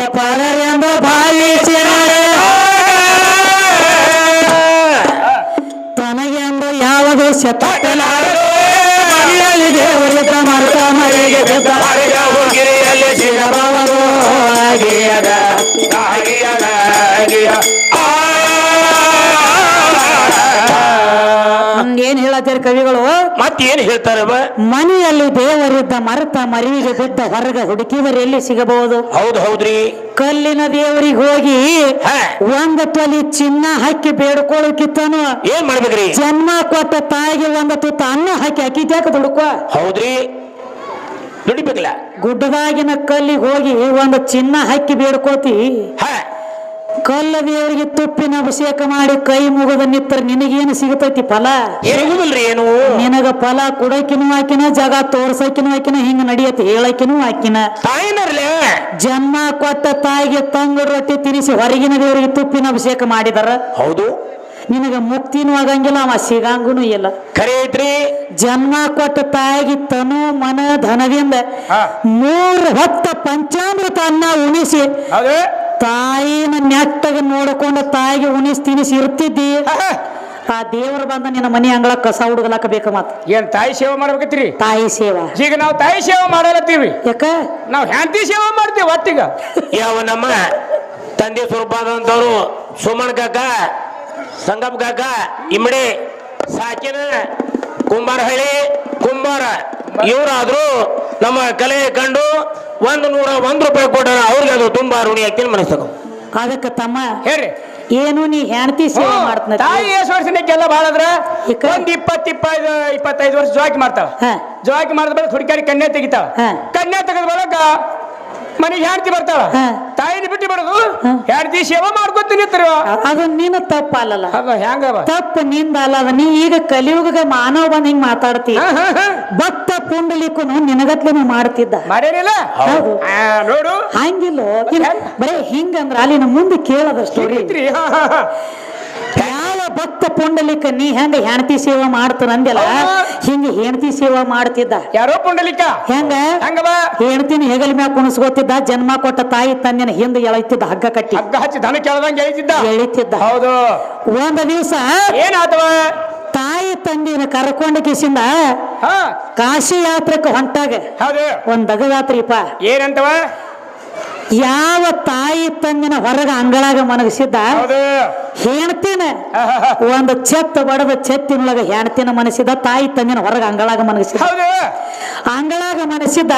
ಪರರೆಂಬ ಭಾವಿಸಿದರೆ ತನಗೆಂಬ ಯಾವಾಗ ಸತ್ತಲಾರೆ ದೇವರಿದ್ದ ಮರ್ತ ಮರಿಗೆ ಗಿರಿಯಲ್ಲಿ ಸಿಗಬಾರದು ಹೇಳತ್ತೀರಿ ಕವಿಗಳು? ಮತ್ತೇನ್ ಹೇಳ್ತಾರವ ಮನೆಯಲ್ಲಿ ದೇವರಿದ್ದ ಮರತ ಮರಿಗೆ ಬಿದ್ದ ಹೊರಗ ಹುಡುಕಿದರೆ ಎಲ್ಲಿ ಸಿಗಬಹುದು? ಹೌದ್ ಹೌದ್ರಿ. ಕಲ್ಲಿನ ದೇವರಿಗೆ ಹೋಗಿ ಹಾ. ಒಂದು ತೊಲಿ ಚಿನ್ನ ಹಾಕಿ ಬೇಡ್ಕೊಳ್ಳೋಕಿತ್ತನು. ಏನ್ ಮಾಡ್ಬೇಕ್ರಿ? ಜನ್ಮ ಕೊಟ್ಟ ತಾಯಿಗೆ ಒಂದು ತುತ್ತ ಅನ್ನ ಹಾಕಿ ಹಾಕಿದ್ಯಾಕ ದುಡುಕೋ ಹೌದ್ರಿ. ದುಡಿಬೇಕಲ್ಲ. ಗುಡ್ಡದಾಗಿನ ಕಲ್ಲಿಗೆ ಹೋಗಿ ಒಂದು ಚಿನ್ನ ಹಾಕಿ ಬೇಡ್ಕೋತಿ ಹಾ. ಕಲ್ಲ ದೇವರಿಗೆ ತುಪ್ಪಿನ ಅಭಿಷೇಕ ಮಾಡಿ ಕೈ ಮುಗಿದ ನಿತ್ತರ ನಿನಗೇನು ಸಿಗತೈತಿ ಫಲ? ಸಿಗುದಿಲ್ರಿ ಏನು. ನಿನಗ ಫಲ ಕುಡಕಿನ ಹಾಕಿನ ಜಾಗ ತೋರ್ಸಕಿನೂ ಹಾಕಿನ ಹಿಂಗ ನಡಿಯತ್ತೆ ಹೇಳಕಿನೂ ಹಾಕಿನ ತಾಯಿನರ್ಲೆ. ಜನ್ಮ ಕೊಟ್ಟ ತಾಯಿಗೆ ತಂಗ ರೊಟ್ಟಿ ತಿನಿಸಿ ಹೊರಗಿನ ದೇವರಿಗೆ ತುಪ್ಪಿನ ಅಭಿಷೇಕ ಮಾಡಿದಾರ? ಹೌದು. ನಿನಗ ಮುಕ್ತಿನೂ ಆಗಂಗಿಲ್ಲ ಅವ ಸಿಗಂಗುನು ಇಲ್ಲ. ಖರೆ ಐತ್ರಿ. ಜನ್ಮ ಕೊಟ್ಟ ತಾಯಿಗೆ ತನು ಮನ ಧನದಿಂದ. ಮೂರು ಹೊತ್ತ ಪಂಚಾಮೃತ ಅನ್ನ ಉಣಿಸಿ ತಾಯಿನ ನೆಟ್ಟಗೆ ನೋಡಿಕೊಂಡು ತಾಯಿಗೆ ಉಣಿಸ್ ತಿನಿಸಿ ಇರ್ತಿದ್ದಿ. ಆ ದೇವರು ಬಂದ ನಿನ್ನ ಮನೆ ಅಂಗಳ ಕಸ ಹುಡುಗಲಾಕ ಬೇಕ ಮತ್ತ ಏನ್ ತಾಯಿ ಸೇವೆ ಮಾಡ್ಬೇಕತ್ರಿ ತಾಯಿ ಸೇವಾ. ಈಗ ನಾವು ತಾಯಿ ಸೇವೆ ಮಾಡಲತ್ತೀವಿ. ಯಾಕ? ನಾವು ಹ್ಯಾಂತಿ ಸೇವೆ ಮಾಡ್ತೀವಿ ಒತ್ತಿಗ ಯಾವ ನಮ್ಮ ತಂದೆ ಸ್ವರೂಪದಂತವ್ರು ಸುಮನ್ ಕಾಕ ಸಂಗಮ್ ಕಾಕ ಇಮ್ಮಡಿ ಸಾಕಿನ ಕುಂಬಾರಹಳ್ಳಿ ಕುಂಬಾರ. ಇವರಾದ್ರು ನಮ್ಮ ಕಲೆ ಕಂಡು ಒಂದು ನೂರ ಒಂದ್ ರೂಪಾಯಿ ಕೊಡೋಣ ಅವ್ರಿಗೆ ಅದು ತುಂಬಾ ಋಣಿ ಹಾಕ್ತೀನಿ ಮನಸ್ಸು ಅದಕ್ಕೆ ತಮ್ಮ ಹೇಳ್ರಿ. ಏನು ನೀ ಹೆಣ್ತಿ ಸೇವೆ ಮಾಡ್ತಾನ ತಾಯಿ ಎಷ್ಟು ವರ್ಷನಕ್ಕೆಲ್ಲ ಬಾಳದ್ರ ಯಾಕ? ಒಂದ್ ಇಪ್ಪತ್ ಇಪ್ಪತ್ತೈದು ಇಪ್ಪತ್ತೈದು ವರ್ಷ ಜೋಕಿ ಮಾಡ್ತಾವ ಜೋಕಿ ಮಾಡಿದ ಬಳಿಕ ಹುಡುಕಾಡಿ ಕನ್ಯಾ ತೆಗಿತಾವ. ಕನ್ಯಾ ತೆಗೆದ ಬಳಿಕ ಮನೆಗೆ ಹೆಂಡತಿ ಬರ್ತಾಳ. ತಾಯಿನ ಬಿಟ್ಟು ಬರೋದು ಹಾ. ಹೆಂಡತಿ ಸೇವೆ ಮಾಡ್ಕೊತೀನಿ ಅದು ನಿನ್ನ ತಪ್ಪ ಅಲ್ಲಲ್ಲ. ಹೆಂಗವ ತಪ್ಪು ನಿಂದ ಅಲ್ಲ ಅದ ನೀ ಈಗ ಕಲಿಯುಗ ಮಾನವ ಬಂದ್ ಹಿಂಗ್ ಮಾತಾಡ್ತಿ. ಭಕ್ತ ಪುಂಡಲಿಕ್ಕನು ನಿನಗತ್ಲೆನು ಮಾಡ್ತಿದ್ದ? ಆ, ನೋಡು. ಹಂಗಿಲ್ಲ. ಬರೇ ಹಿಂಗಂದ್ರ ಅಲ್ಲಿನ ಮುಂದೆ ಕೇಳದ ಸ್ಟೋರಿ ಭಕ್ತ ಪುಂಡಲಿಕ ನೀ ಹೆಂಗ ಹೆಂಡತಿ ಸೇವೆ ಮಾಡ್ತಾನ ಅಂದಿಲ್ಲ. ಹಿಂಗ ಹೆಂಡತಿ ಸೇವಾ ಮಾಡ್ತಿದ್ದ. ಯಾರೋ ಪುಂಡಲಿಕ? ಹೆಂಗ? ಹಂಗವ ಹೆಣ್ತಿನ ಹೆಗಲ ಮ್ಯಾಗ ಕುಣಿಸ್ಕೋತಿದ್ದ ಜನ್ಮ ಕೊಟ್ಟ ತಾಯಿ ತನ್ನ ಹಿಂದೆ ಎಳಿತಿದ್ದ ಹಗ್ಗ ಕಟ್ಟಿ. ಹಗ್ಗ ಹಚ್ಚಿ ದನ ಕೆಳದಂಗ ಎಳಿತಿದ್ದ? ಎಳಿತಿದ್ದ. ಹೌದು. ಒಂದ ದಿವಸ ಏನಾತವ? ತಾಯಿ ತಂದಿನ ಕರ್ಕೊಂಡ ಕಿಸಿಂದ ಹಾ. ಕಾಶಿ ಯಾತ್ರಕ್ಕೆ ಹೊಂಟಾಗ ಒಂದ್ ದಗದಾತ್ರಿಪ. ಏನಂತವ? ಯಾವ ತಾಯಿ ತಂದಿನ ಹೊರಗ ಅಂಗಳಾಗ ಮನಗಿಸಿದ್ದ ಹೆಣ್ತಿನ. ಒಂದು ಚೆತ್ತ ಬಡದ ಚೆತ್ತಿನೊಳಗ ಹೆಣ್ತಿನ ಮನಸಿದ ತಾಯಿ ತಂದಿನ ಹೊರಗ ಅಂಗಳಾಗ ಮನಗಿಸಿದ ಅಂಗಳಾಗ ಮನಸಿದ್ದ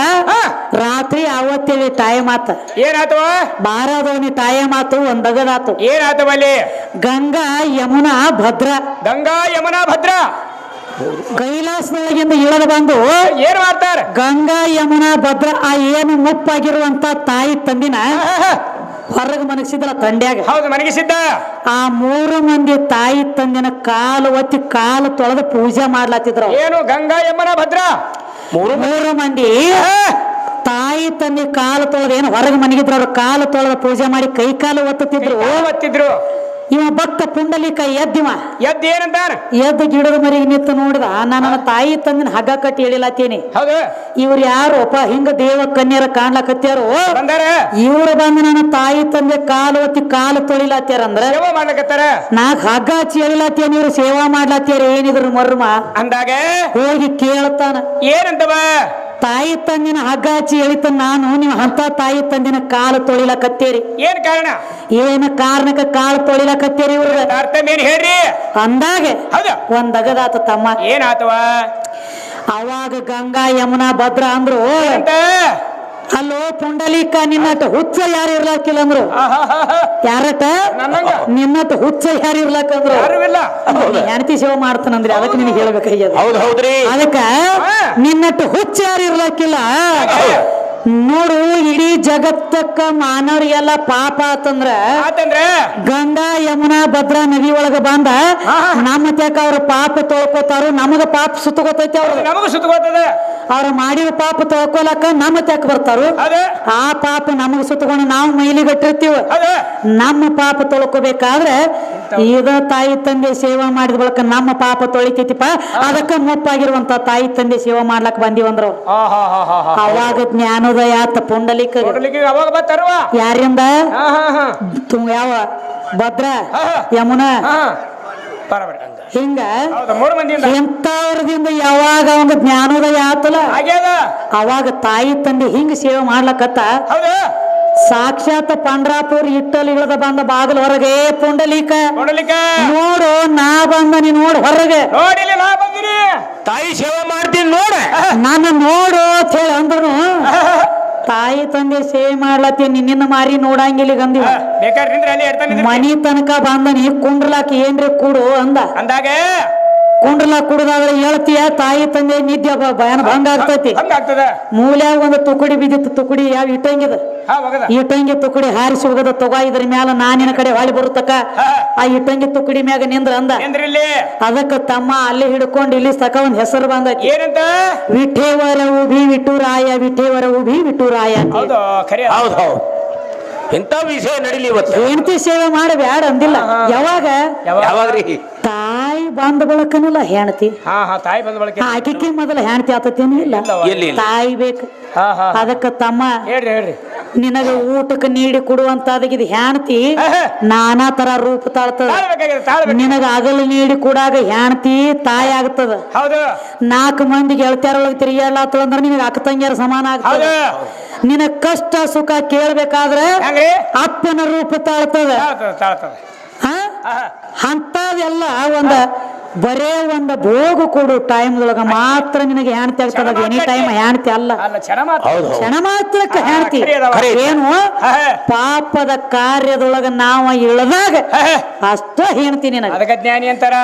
ರಾತ್ರಿ ಅವತ್ತೇಳಿ ತಾಯಿ ಮಾತ. ಏನಾತು? ಬಾರದವನಿ ತಾಯಿ ಮಾತು ಒಂದಗದಾತು. ಏನಾತು ಗಂಗಾ ಯಮುನಾ ಭದ್ರ. ಗಂಗಾ ಯಮುನಾ ಭದ್ರ. ಕೈಲಾಸದೊಳಗಿಂದ ಇಳಿದು ಬಂದು ಏನ್ ಮಾಡ್ತಾರ? ಗಂಗಾ ಯಮುನಾ ಭದ್ರ ಆ ಏನು ಮುಪ್ಪಾಗಿರುವಂತ ತಾಯಿ ತಂದಿನ. ಹೊರಗೆ ಮನಗಿಸಿದ್ರ ತಂಡ್ಯಾಗ? ಹೌದು ಮನಗಿಸಿದ್ದ ಆ ಮೂರು ಮಂದಿ ತಾಯಿ ತಂದಿನ ಕಾಲು ಒತ್ತಿ ಕಾಲು ತೊಳೆದು ಪೂಜೆ ಮಾಡ್ಲಾತಿದ್ರು. ಏನು ಗಂಗಾ ಯಮುನಾ ಭದ್ರ? ಮೂರು ಮೂರು ಮಂದಿ. ತಾಯಿ ತಂದೆ ಕಾಲು ತೊಳೆದು ಏನು ಹೊರಗೆ ಮನಗಿದ್ರು ಅವ್ರು ಕಾಲು ತೊಳೆದು ಪೂಜೆ ಮಾಡಿ ಕೈ ಕಾಲು ಒತ್ತುತ್ತಿದ್ರು? ಒತ್ತಿದ್ರು. ಇವ ಭಕ್ತ ಪುಂಡಲಿಕ ಎದ್ದಿವ. ಎದ್ದು ಏನಂತಾರ ಎದ್ದು ಗಿಡದ ಮರಿಗೆ ನಿಂತು ನೋಡಿದ ನಾನು ನನ್ನ ತಾಯಿ ತಂದಿನ ಹಗ್ಗ ಕಟ್ಟಿ ಹೇಳಿಲತ್ತೀನಿ ಹೌದು. ಇವ್ರು ಅಪ್ಪ ಹಿಂಗ ದೇವ ಕನ್ಯರ ಕಾಣ್ಲಕತ್ಯಾರು? ಬಂದಾರ? ಇವ್ರು ಬಂದು ನನ್ನ ತಾಯಿ ತಂದೆ ಕಾಲು ಒತ್ತಿ ಕಾಲು ತೊಳಿಲತ್ಯಾರ ಅಂದ್ರ ಸೇವೆ ಮಾಡ್ಲಕತ್ತಾರ? ನಾ ಹಗ್ಗ ಹಚ್ಚಿ ಹೇಳಿಲತ್ತೇನಿ ಇವ್ರು ಸೇವಾ ಮಾಡ್ಲತ್ಯಾರ ಏನಿದ್ರು ಮರ್ಮ? ಅಂದಾಗ? ಹೋಗಿ ಕೇಳ್ತಾನ. ಏನಂತವ? ತಾಯಿ ತಂದಿನ ಹಗ್ಗ ಎಳಿತ ಹೇಳಿತ ನಾನು ನೀವು ಅಂತ ತಾಯಿ ತಂದಿನ ಕಾಲು ತೊಳಿಲಕತ್ತೇರಿ. ಏನ್ ಕಾರಣ? ಏನ ಕಾರಣಕ್ಕೆ ಕಾಲು ತೊಳಿಲಕತ್ತೇರಿ ಇವ್ರ? ಅರ್ಥ ಏನ್ ಹೇಳ್ರಿ? ಅಂದಾಗೆ ಒಂದ್ ಅಗದಾತ ತಮ್ಮ. ಏನಾತವ? ಅವಾಗ ಗಂಗಾ ಯಮುನಾ ಭದ್ರ ಅಂದ್ರು ಅಲ್ಲೋ ಪುಂಡಲೀಕ ನಿನ್ನಟ ಹುಚ್ಚ ಯಾರು ಇರ್ಲಾಕಿಲ್ಲ ಅಂದ್ರು. ಯಾರಟ ನನ್ನಂಗ. ನಿನ್ನಟ ಹುಚ್ಚ ಯಾರು ಇರ್ಲಾಕಂದ್ರು? ಯಾರು ಇಲ್ಲ. ಹೆಣ್ತಿ ಸೇವೆ ಮಾಡ್ತಾನಂದ್ರಿ ಅದಕ್ಕೆ ನಿನಗೆ ಹೇಳ್ಬೇಕಾಗ್ಯದ. ಹೌದ್ರಿ. ಅದಕ್ಕ ನಿನ್ನ ನಿನ್ನಟ್ಟು ಹುಚ್ಚ ಯಾರು ಇರ್ಲಾಕಿಲ್ಲ? ನೋಡು ಇಡೀ ಜಗತ್ತಕ್ಕ ಮಾನವರಿಗೆಲ್ಲ ಪಾಪ ಆತಂದ್ರ ಗಂಗಾ ಯಮುನಾ ಭದ್ರಾ ನದಿ ಒಳಗ ಬಂದ ನಮ್ಮ ತ್ಯಾಕ ಅವ್ರ ಪಾಪ ತೊಳ್ಕೊತಾರು ನಮಗ ಪಾಪ ಸುತ್ತಗೋತೈತಿ ಅವ್ರ. ನಮಗ ಸುತ್ತಗೋತದ ಅವ್ರ ಮಾಡಿದ ಪಾಪ ತೊಳ್ಕೊಲಕ್ಕ ನಮ್ಮ ತ್ಯಾಕ ಬರ್ತಾರು. ಆ ಪಾಪ ನಮಗ ಸುತ್ತಕೊಂಡು ನಾವು ಮೈಲಿಗಟ್ಟಿರ್ತೀವ. ನಮ್ಮ ಪಾಪ ತೊಳ್ಕೊಬೇಕಾದ್ರೆ ಇದ ತಾಯಿ ತಂದೆ ಸೇವಾ ಮಾಡಿದ ಬಳಕ ನಮ್ಮ ಪಾಪ ತೊಳಿತೈತಿಪ್ಪ. ಅದಕ್ಕ ಮುಪ್ಪಾಗಿರುವಂತ ತಾಯಿ ತಂದೆ ಸೇವಾ ಮಾಡ್ಲಕ್ ಬಂದಿವಂದ್ರ. ಅವಾಗ ಆಹಾಹಾಹಾಹಾ. ಅವಾಗ ಆತ ಪುಂಡಲಿಕ ಅವಾಗ ಬರ್ತಾರವ ಯಾರಿಂದ ಯಾವ? ಭದ್ರ. ಯಮುನಾ? ಹಿಂಗ. ಎಂತವ್ರದಿಂದ ಯಾವಾಗ ಒಂದು ಜ್ಞಾನೋದಯ ಆತಲ್ಲ? ಅವಾಗ ತಾಯಿ ತಂದೆ ಹಿಂಗ ಸೇವೆ ಮಾಡ್ಲಕತ್ತ? ಸಾಕ್ಷಾತ್ ಪಂಡ್ರಾಪುರ್ ಇಟ್ಟಲ್ ಇಳದ ಬಂದ ಬಾಗಿಲ ಹೊರಗೆ ಪುಂಡಲೀಕ. ನೋಡು ನಾ ಬಂದ ನೀ ನೋಡ್ ಹೊರಗೆ. ಬಂದಿನಿ. ತಾಯಿ ಸೇವೆ ಮಾಡ್ತೀನಿ ನೋಡ. ನನ್ನ ನೋಡು ಅಂತ ಹೇಳಿ ಅಂದ್ರು ತಾಯಿ ತಂದೆ ಸೇವೆ ಮಾಡ್ಲತ್ತೀನಿ ನಿನ್ನ ಮಾರಿ ನೋಡಂಗಿಲ್ಲ ಗಂದಿ ಮನಿ ತನಕ ಬಂದನಿ ಕುಂಡ್ಲಾಕ ಏನ್ರಿ ಕೂಡು ಅಂದ. ಅಂದಾಗ? ಕುಂಡ್ರಲಾಕ ಕುಡುದಾದ್ರೆ ಹೇಳ್ತೀಯ ತಾಯಿ ತಂದೆ ನಿದ್ದೆ ಬ- ಭಯನ ಭಂಗ ಆಗ್ತೈತಿ. ಮೂಲ್ಯಾಗ ಒಂದು ತುಕುಡಿ ಬಿದ್ದಿತ್ತು ತುಕುಡಿ ಯಾವ ಇಟ್ಟಂಗಿದ? ಇಟ್ಟಂಗಿ ತುಕಡಿ ಹಾರಿಸಿ ಹೋಗದ ತಗೋ ಇದ್ರ ಮ್ಯಾಲ ನಾನಿನ ಕಡೆ ಹೊಳಿ ಬರುತ್ತಕ. ಆ ಇಟ್ಟಂಗಿ ತುಕಡಿ ಮ್ಯಾಗ ನಿಂದ್ರ ಅಂದ. ಅದಕ್ಕ ತಮ್ಮ ಅಲ್ಲಿ ಹಿಡ್ಕೊಂಡು ಇಲ್ಲಿ ತಕ ಒಂದ್ ಹೆಸರು ಬಂದ ಏನಂತ? ವಿಠೇವರ ಉಭಿ ವಿಟುರಾಯ ವಿಠೇವರ ಉಭಿ ವಿಟ್ಟು ರಾಯ ಹೌದು ಖರೆ ಹೌದು ಹೌದು. ಇಂಥ ವಿಷಯ ನಡೀಲಿ ಇವತ್ತು? ಹೆಂಡತಿ ಸೇವೆ ಮಾಡಬೇಡ ಬ್ಯಾಡ ಅಂದಿಲ್ಲ. ಯಾವಾಗ? ಯಾವಾಗ? ತಾಯಿ ಬಂದ ಬಳಕನಿಲ್ಲ ಹೆಣ್ತಿ. ಹಾ ಹಾ ತಾಯಿ ಬಂದ ಬಳಕೆ ಆಕಿಕ್ಕೆ ಮೊದಲು ಹೆಣ್ತಿ ಆತತೇನು ಇಲ್ಲ. ಎಲ್ಲಿ ಇಲ್ಲ. ತಾಯಿ ಬೇಕು. ಹಾ ಹಾ ಅದಕ್ಕ ತಮ್ಮ ಹೇಳ್ರಿ ಹೇಳ್ರಿ. ನಿನಗ ಊಟಕ್ಕೆ ನೀಡಿ ಕೊಡುವಂತ ಹೆಣ್ತಿ. ಹಾ, ಹಾ. ನಾನಾ ತರ ರೂಪ ತಾಳ್ತದ. ತಾಳ್ಬೇಕಾಗಿದೆ ತಾಳ್ಬೇಕು. ನಿನಗ ಅಗಲು ನೀಡಿ ಕೊಡಾಗ ಹೆಣ್ತಿ ತಾಯಿ ಆಗ್ತದ. ಹೌದು. ನಾಲ್ಕು ಮಂದಿ ಗೆಳತಿಯರೊಳಗೆ ತಿರುಗಾಡ್ಲಾತಳ ಅಂದ್ರೆ ನಿನಗೆ ಅಕ್ಕ ತಂಗಿಯರ ಸಮಾನ ಆಗ್ತದ. ಹೌದು. ನಿನ ಕಷ್ಟ ಸುಖ ಕೇಳ್ಬೇಕಾದ್ರೆ ಹೆಂಗ್ರಿ? ಅಪ್ಪನ ರೂಪ ತಾಳ್ತದ. ಅಂತದೆಲ್ಲ ಒಂದ ಬರೇ ಒಂದ ಭೋಗ ಕೊಡು ಟೈಮ್ದೊಳಗ ಮಾತ್ರ ನಿನಗೆ ಹೆಣ್ತಿ ಆಗ್ತದ. ಎನಿ ಟೈಮ್ ಹೆಣ್ತಿ ಅಲ್ಲ. ಕ್ಷಣ ಮಾತ್ರಕ್ಕೆ ಹೆಣ್ತಿ. ಏನು. ಪಾಪದ ಕಾರ್ಯದೊಳಗ ನಾವ ಇಳದಾಗ. ಅಷ್ಟ ಹೆಣ್ತಿ ನಿನಗ. ಅದಕ್ಕೆ ಜ್ಞಾನಿ ಅಂತಾರ.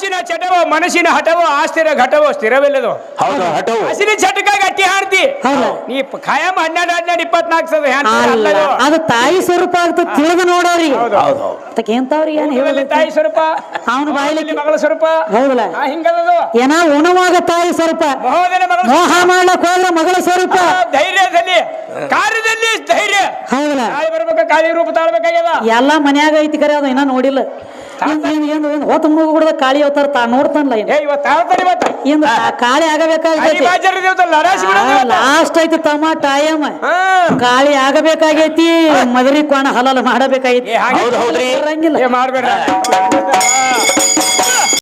ತಾಸಿನ ಚಟವೋ ಮನಸ್ಸಿನ ಹಠವೋ ಆಸ್ತಿರ ಘಟವೋ ಸ್ಥಿರವಿಲ್ಲದೋ? ಹೌದು ಹಠವು ಹಸಿನ ಚಟಕ ಗಟ್ಟಿ ಹಾಡ್ತಿ. ಹೌದು. ನೀ ಪ- ಖಾಯಂ ಹನ್ನೆರಡು ಹನ್ನೆರಡು ಇಪ್ಪತ್ನಾಲ್ಕು ಸದ ಅಲ್ಲ ಅದು ತಾಯಿ ಸ್ವರೂಪ ಆಗ್ತದೆ ತಿಳಿದು ನೋಡೋರಿ. ಹೌದು. ಹೌದು ಹೌದು. ಅಂತವ್ರಿಗೆ ಏನ್ ತಾಯಿ ಸ್ವರೂಪ. ಅವನ ಬಾಯಿಲಿ ಇಲ್ಲಿ ಮಗಳ ಸ್ವರೂಪ. ಹೌದಲ್ಲ. ಆ, ಹಿಂಗದದು? ಏನ ಉಣವಾಗ ತಾಯಿ ಸ್ವರೂಪ. ಮಹೋದಯ ಮಗಳ ಮೋಹ ಮಾಡ್ಲಕ್ ಹೋದ್ರೆ ಮಗಳ ಸ್ವರೂಪ. ಆ, ಧೈರ್ಯದಲ್ಲಿ ಕಾರ್ಯದಲ್ಲಿ ಧೈರ್ಯ. ಹೌದಲ್ಲ. ಕಾಳಿ ಕಾರ್ಯ ಕಾಳಿ ರೂಪ ತಾಳ್ಬೇಕಾಗ್ಯದ? ಎಲ್ಲಾ ಮನ್ಯಾಗ ಐತಿ ಕರೆ ಅದು ಇನ್ನ ನೋಡಿಲ್ಲ. ಏನ್- ಏನು ಕಾಳಿ ಅವತಾರ ತಾ ನೋಡ್ತಾನಲ್ಲ ಏ ಇವತ್ತು ತಾಳ್ತಾನೆ ಇವತ್ತು. ಏನು ಕಾಳಿ ಆಗಬೇಕಾಗೈತಿ. ಲಾಸ್ಟ್ ಐತಿ ತಮ್ಮ ಟೈಮ್. ಕಾಳಿ ಆಗಬೇಕಾಗೈತಿ ಮದರಿ ಕೋಣ ಹಲಲ್ ಮಾಡಬೇಕಾಗೈತಿ. ಏ ಹೌದು ಏ ಮಾಡ್ಬೇಡ